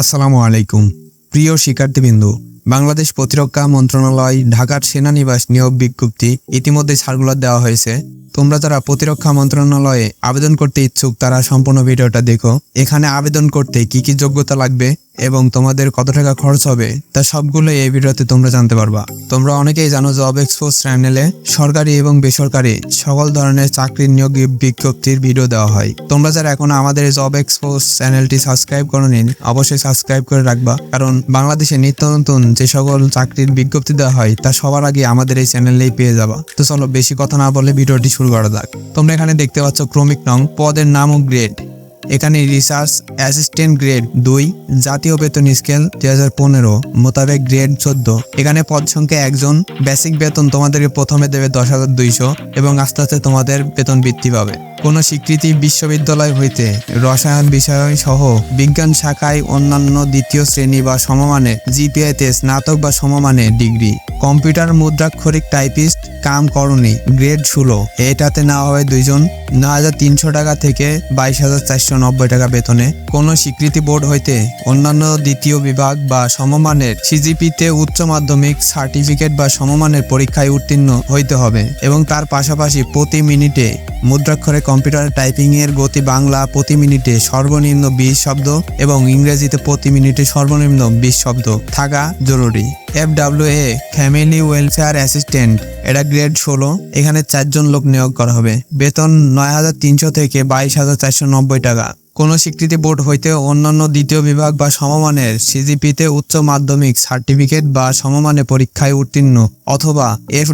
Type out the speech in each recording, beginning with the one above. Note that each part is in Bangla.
আসসালামু আলাইকুম। প্রিয় শিক্ষার্থীবৃন্দ, বাংলাদেশ প্রতিরক্ষা মন্ত্রণালয়, ঢাকার সেনানিবাস নিয়োগ বিজ্ঞপ্তি ইতিমধ্যে সার্কুলার দেওয়া হয়েছে। তোমরা যারা প্রতিরক্ষা মন্ত্রণালয়ে আবেদন করতে ইচ্ছুক, তারা সম্পূর্ণ ভিডিওটা দেখো। এখানে আবেদন করতে কি কি যোগ্যতা লাগবে? এবং তোমাদের কত টাকা খরচ হবে, তা সবগুলো এই ভিডিওতে তোমরা জানতে পারবা। তোমরা অনেকেই জানো জব এক্সপোজ চ্যানেলে সরকারি এবং বেসরকারি সকল ধরনের চাকরির নিয়োগ বিজ্ঞপ্তির ভিডিও দেওয়া হয়। তোমরা যারা এখন আমাদের জব এক্সপোজ চ্যানেলটি সাবস্ক্রাইব করে নিন অবশ্যই সাবস্ক্রাইব করে রাখবা। কারণ বাংলাদেশে নিত্য নতুন যে সকল চাকরির বিজ্ঞপ্তি দেওয়া হয়, তা সবার আগে আমাদের এই চ্যানেলেই পেয়ে যাবা। তো চলো বেশি কথা না বলে ভিডিওটি শুরু করা যাক। তোমরা এখানে দেখতে পাচ্ছ ক্রমিক নং, পদের নাম ও গ্রেড এখানে রিসার্চ অ্যাসিস্ট্যান্ট গ্রেড দুই, জাতীয় বেতন স্কেল দুই হাজার পনেরো, মোতাবেক গ্রেড চোদ্দ। এখানে পদ সংখ্যা একজন বেসিক বেতন তোমাদেরকে প্রথমে দেবে দশ হাজার দুইশো এবং আস্তে আস্তে তোমাদের বেতন বৃদ্ধি পাবে। কোন স্বীকৃতি বিশ্ববিদ্যালয় হইতে রসায়ন বিষয় সহ বিজ্ঞান শাখায় অন্যান্য দ্বিতীয় শ্রেণি বা সমমানের জিপিআইতে স্নাতক বা সমমানের ডিগ্রি। কম্পিউটার মুদ্রাক্ষরিক টাইপিস্ট কাম করণী গ্রেড ষোলো। এটাতে নেওয়া হবে দুইজন, ন হাজার তিনশো টাকা থেকে বাইশ হাজার চারশো নব্বই টাকা বেতনে। কোন স্বীকৃতি বোর্ড হইতে অন্যান্য দ্বিতীয় বিভাগ বা সমমানের সিজিপিতে উচ্চ মাধ্যমিক সার্টিফিকেট বা সমমানের পরীক্ষায় উত্তীর্ণ হইতে হবে এবং তার পাশাপাশি প্রতি মিনিটে মুদ্রাক্ষরে কম্পিউটার টাইপিং এর গতি বাংলা প্রতি মিনিটে সর্বনিম্ন বিশ শব্দ এবং ইংরেজিতে প্রতি মিনিটে সর্বনিম্ন বিশ শব্দ। থাকা জরুরি। F W A, family welfare assistant. এটা গ্রেড ষোলো। এখানে চারজন লোক নিয়োগ করা হবে। বেতন নয় হাজার তিনশো থেকে বাইশ হাজার চারশো নব্বই টাকা। কোনো স্বীকৃতি বোর্ড হইতে অন্যান্য দ্বিতীয় বিভাগ বা সমমানের সিজিপিতে উচ্চ মাধ্যমিক সার্টিফিকেট বা সমমানের পরীক্ষায় উত্তীর্ণ অথবা এফ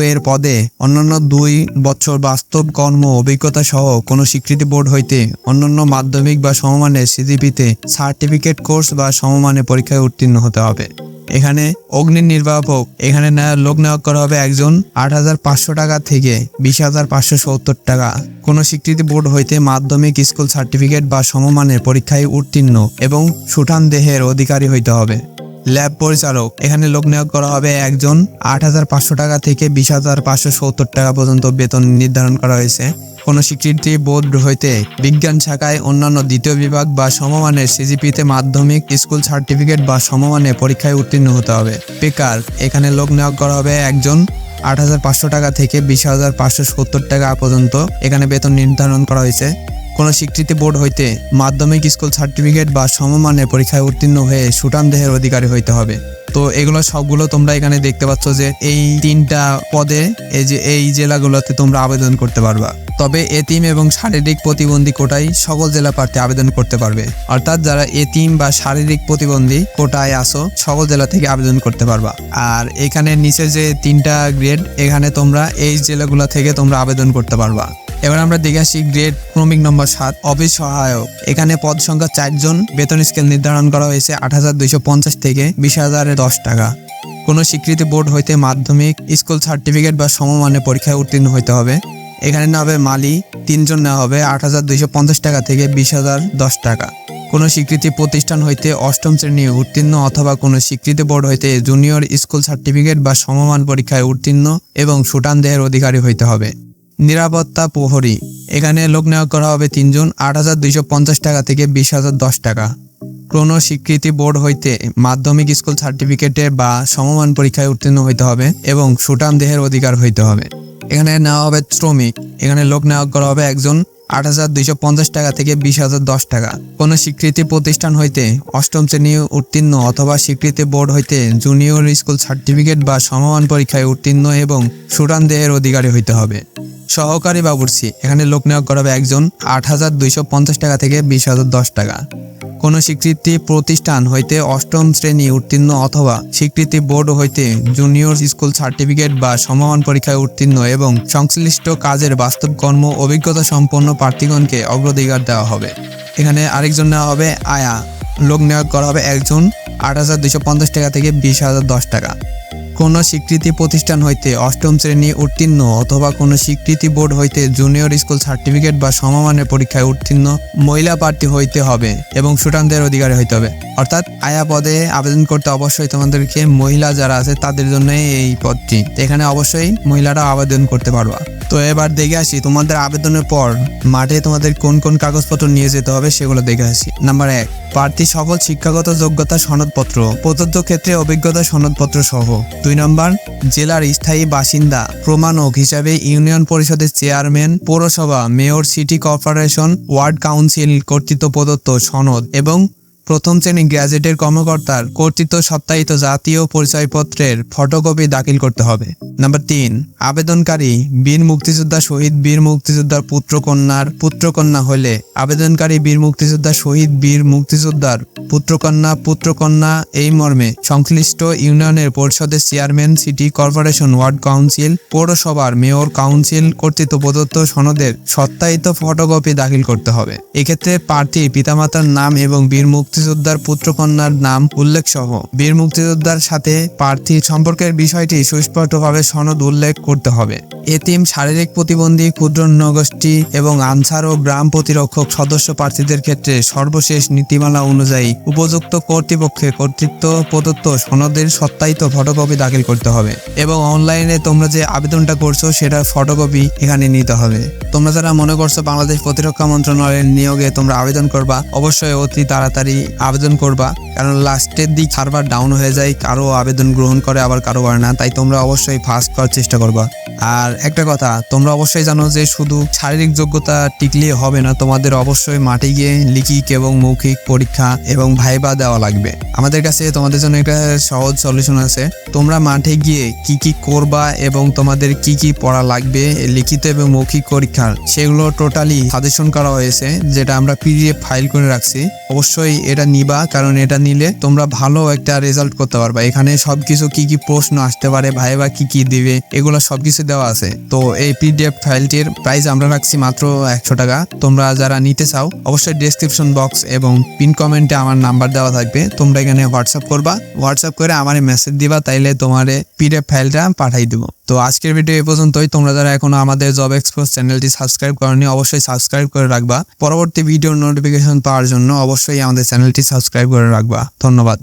এর পদে অন্যান্য দুই বছর বাস্তব কর্ম অভিজ্ঞতা সহ কোনো স্বীকৃতি বোর্ড হইতে অন্যান্য মাধ্যমিক বা সমমানের সিজিপিতে সার্টিফিকেট কোর্স বা সমমানের পরীক্ষায় উত্তীর্ণ হতে হবে। এখানে অগ্নি নির্বাপক, এখানে নেওয়া- লোক নিয়োগ করা হবে একজন আট হাজার পাঁচশো টাকা থেকে বিশ হাজার পাঁচশো সত্তর টাকা। কোনো স্বীকৃতি বোর্ড হইতে মাধ্যমিক স্কুল সার্টিফিকেট বা সমমানের পরীক্ষায় উত্তীর্ণ এবং সুঠান দেহের অধিকারী হইতে হবে। ল্যাব পরিচালক, এখানে লোক নিয়োগ করা হবে একজন আট হাজার পাঁচশো টাকা থেকে বিশ হাজার পাঁচশো সত্তর টাকা পর্যন্ত বেতন নির্ধারণ করা হয়েছে। কোনো স্বীকৃতি বোর্ড হইতে বিজ্ঞান শাখায় অন্যান্য দ্বিতীয় বিভাগ বা সমমানের সিজিপিতে মাধ্যমিক স্কুল সার্টিফিকেট বা সমমানের পরীক্ষায় উত্তীর্ণ হতে হবে। বেকার, এখানে লোক নিয়োগ করা হবে একজন আট হাজার পাঁচশো টাকা থেকে বিশ হাজার পাঁচশো সত্তর টাকা পর্যন্ত এখানে বেতন নির্ধারণ করা হয়েছে। কোনো স্বীকৃতি বোর্ড হইতে মাধ্যমিক স্কুল সার্টিফিকেট বা সমমানের পরীক্ষায় উত্তীর্ণ হয়ে সুঠাম দেহের অধিকারী হইতে হবে। তো এগুলো সবগুলো তোমরা এখানে দেখতে পাচ্ছ যে এই তিনটা পদে এই যে এই জেলাগুলোতে তোমরা আবেদন করতে পারবা। তবে এতিম এবং শারীরিক প্রতিবন্ধী কোটায় সকল জেলা প্রার্থী আবেদন করতে পারবে। অর্থাৎ যারা এতিম বা শারীরিক প্রতিবন্ধী কোটায় আসো, সকল জেলা থেকে আবেদন করতে পারবা। আর এখানে নিচে যে তিনটা গ্রেড, এখানে তোমরা এই জেলাগুলো থেকে তোমরা আবেদন করতে পারবা। এবার আমরা দেখে আসি গ্রেড ক্রমিক নম্বর সাত অফিস সহায়ক এখানে পদ সংখ্যা চারজন, বেতন স্কেল নির্ধারণ করা হয়েছে আট হাজার দুইশো পঞ্চাশ থেকে বিশ হাজারে দশ টাকা। কোনো স্বীকৃতি বোর্ড হইতে মাধ্যমিক, স্কুল সার্টিফিকেট বা সমমানের পরীক্ষায় উত্তীর্ণ হইতে হবে। এখানে নেওয়া হবে মালি, তিনজন নেওয়া হবে আট হাজার দুইশো পঞ্চাশ টাকা থেকে বিশ হাজার দশ টাকা। কোনো স্বীকৃতি প্রতিষ্ঠান হইতে অষ্টম শ্রেণি উত্তীর্ণ অথবা কোনো স্বীকৃতি বোর্ড হইতে জুনিয়র স্কুল সার্টিফিকেট বা সমমান পরীক্ষায় উত্তীর্ণ এবং সুটান দেহের অধিকারী হইতে হবে। নিরাপত্তা প্রহরী। এখানে লোক নিয়োগ করা হবে তিনজন, আট হাজার দুইশো পঞ্চাশ টাকা থেকে বিশ হাজার দশ টাকা। কোনো স্বীকৃতি বোর্ড হইতে মাধ্যমিক স্কুল সার্টিফিকেটে বা সমমান পরীক্ষায় উত্তীর্ণ হইতে হবে এবং সুটাম দেহের অধিকার হইতে হবে। এখানে নেওয়া হবে শ্রমিক। এখানে লোক নিয়োগ করা হবে একজন আট হাজার দুইশো পঞ্চাশ টাকা থেকে বিশ হাজার দশ টাকা। কোন স্বীকৃতি প্রতিষ্ঠান হইতে অষ্টম শ্রেণি উত্তীর্ণ অথবা স্বীকৃতি বোর্ড হইতে জুনিয়র স্কুল সার্টিফিকেট বা সমমান পরীক্ষায় উত্তীর্ণ এবং সুরান দেহের অধিকারী হইতে হবে। সহকারী বাবুর্চি, এখানে লোক নিয়োগ করা হবে একজন, আট হাজার দুইশো পঞ্চাশ টাকা থেকে বিশ হাজার দশ টাকা। কোনো স্বীকৃতি প্রতিষ্ঠান হইতে অষ্টম শ্রেণি উত্তীর্ণ অথবা স্বীকৃতি বোর্ড হইতে জুনিয়র স্কুল সার্টিফিকেট বা সমমান পরীক্ষায় উত্তীর্ণ এবং সংশ্লিষ্ট কাজের বাস্তব কর্ম, অভিজ্ঞতা সম্পন্ন প্রার্থীগণকে অগ্রাধিকার দেওয়া হবে। এখানে আরেকজন নেওয়া হবে আয়া। লোক নিয়োগ করা হবে একজন, আট হাজার পঞ্চাশ টাকা থেকে বিশ হাজার দশ টাকা। কোনো স্বীকৃতি প্রতিষ্ঠান হইতে অষ্টম শ্রেণি উত্তীর্ণ অথবা কোনো স্বীকৃতি বোর্ড হইতে জুনিয়র স্কুল সার্টিফিকেট বা সমমানের পরীক্ষায় উত্তীর্ণ মহিলা প্রার্থী হইতে হবে এবং সুটানদের অধিকারী হইতে হবে। অর্থাৎ আয়া পদে আবেদন করতে অবশ্যই তোমাদেরকে মহিলা যারা আছে তাদের জন্য এই পদটি। এখানে অবশ্যই মহিলারা আবেদন করতে পারবা। তো এবার দেখে আসি তোমাদের আবেদনের পর মাঠে তোমাদের কোন কোন কাগজপত্র নিয়ে যেতে হবে সেগুলো দেখে আসি। নাম্বার এক, প্রার্থী সকল শিক্ষাগত যোগ্যতা সনদপত্র। প্রদত্ত ক্ষেত্রে অভিজ্ঞতা সনদপত্র সহ। দুই নম্বর, জেলার স্থায়ী বাসিন্দা, প্রমাণক হিসাবে ইউনিয়ন পরিষদের চেয়ারম্যান, পৌরসভা, mayor, city corporation, ward council কর্তৃত্ব প্রদত্ত সনদ এবং প্রথম শ্রেণি গ্র্যাজুয়েটের কর্মকর্তার কর্তৃত্ব সত্যায়িত জাতীয় পরিচয়পত্রের ফটোকপি দাখিল করতে হবে। নাম্বার তিন, আবেদনকারী বীর মুক্তিযোদ্ধা শহীদ বীর মুক্তিযোদ্ধার পুত্রকন্যার পুত্রকন্যা হলে আবেদনকারী বীর মুক্তিযোদ্ধা শহীদ বীর মুক্তিযোদ্ধার পুত্রকন্যা পুত্রকন্যা এই মর্মে সংশ্লিষ্ট ইউনিয়নের পরিষদের chairman, city corporation ward council, পৌরসভার মেয়র কাউন্সিল কর্তৃত্ব প্রদত্ত সনদের সত্যায়িত ফটোকপি দাখিল করতে হবে। এক্ষেত্রে প্রার্থী পিতামাতার নাম এবং বীর মুক্তিযোদ্ধার পুত্রকন্যার নাম উল্লেখ সহ বীর মুক্তিযোদ্ধার সাথে প্রার্থী সম্পর্কের বিষয়টি সুস্পষ্টভাবে সনদ উল্লেখ করতে হবে। এতিম শারীরিক প্রতিবন্ধী ক্ষুদ্র নগোষ্ঠী এবং আনসার ও গ্রাম প্রতিরক্ষক সদস্য প্রার্থীদের ক্ষেত্রে সর্বশেষ নীতিমালা অনুযায়ী উপযুক্ত কর্তৃপক্ষে কর্তৃত্ব প্রদত্ত সনদের সত্যায়িত ফটোকপি দাখিল করতে হবে। এবং অনলাইনে তোমরা যে আবেদনটা করছ, সেটার ফটোকপি এখানে নিতে হবে। তোমরা যারা মনে করছ বাংলাদেশ প্রতিরক্ষা মন্ত্রণালয়ের নিয়োগে তোমরা আবেদন করবা, অবশ্যই অতি তাড়াতাড়ি আবেদন করবা। কারণ লাস্টের দিক সার্ভার ডাউন হয়ে যায়, কারও আবেদন গ্রহণ করে, আবার কারও করে না। তাই তোমরা অবশ্যই ফার্স্ট করার চেষ্টা করবা। আর একটা কথা, তোমরা অবশ্যই জানো যে শুধু শারীরিক যোগ্যতা টিকলে হবে না, তোমাদের অবশ্যই মাঠে গিয়ে লিখিক এবং মৌখিক পরীক্ষা এবং ভাইবা দেওয়া লাগবে। আমাদের কাছে তোমাদের জন্য একটা সহজ সলিউশন আছে। তোমরা মাঠে গিয়ে কি কি করবা এবং তোমাদের কি কি পড়া লাগবে, লিখিত এবং মৌখিক পরীক্ষার সেগুলো টোটালি সাজেশন করা হয়েছে, যেটা আমরা পিডিএফ ফাইল করে রাখছি। অবশ্যই এটা নিবা, কারণ এটা নিলে তোমরা ভালো একটা রেজাল্ট করতে পারবা। এখানে সবকিছু কি কি প্রশ্ন আসতে পারে, ভাইবা কি কি দিবে, এগুলো সবকিছু দেওয়া আছে। তো এই পিডিএফ ফাইলটির প্রাইস আমরা রাখছি মাত্র একশো টাকা। তোমরা যারা নিতে চাও, অবশ্যই ডেসক্রিপশন বক্স এবং পিন কমেন্টে আমার নাম্বার দেওয়া থাকবে। তোমরা এখানে হোয়াটসঅ্যাপ করবা। হোয়াটসঅ্যাপ করে আমার মেসেজ দিবা, তাইলে তোমারে পিডিএফ ফাইলটা পাঠাই দেবো। তো আজকের ভিডিও এ পর্যন্তই। তোমরা যারা এখনও আমাদের জব এক্সপোজ চ্যানেলটি সাবস্ক্রাইব করনি, অবশ্যই সাবস্ক্রাইব করে রাখবা। পরবর্তী ভিডিওর নোটিফিকেশন পাওয়ার জন্য অবশ্যই আমাদের চ্যানেলটি সাবস্ক্রাইব করে রাখবা। ধন্যবাদ।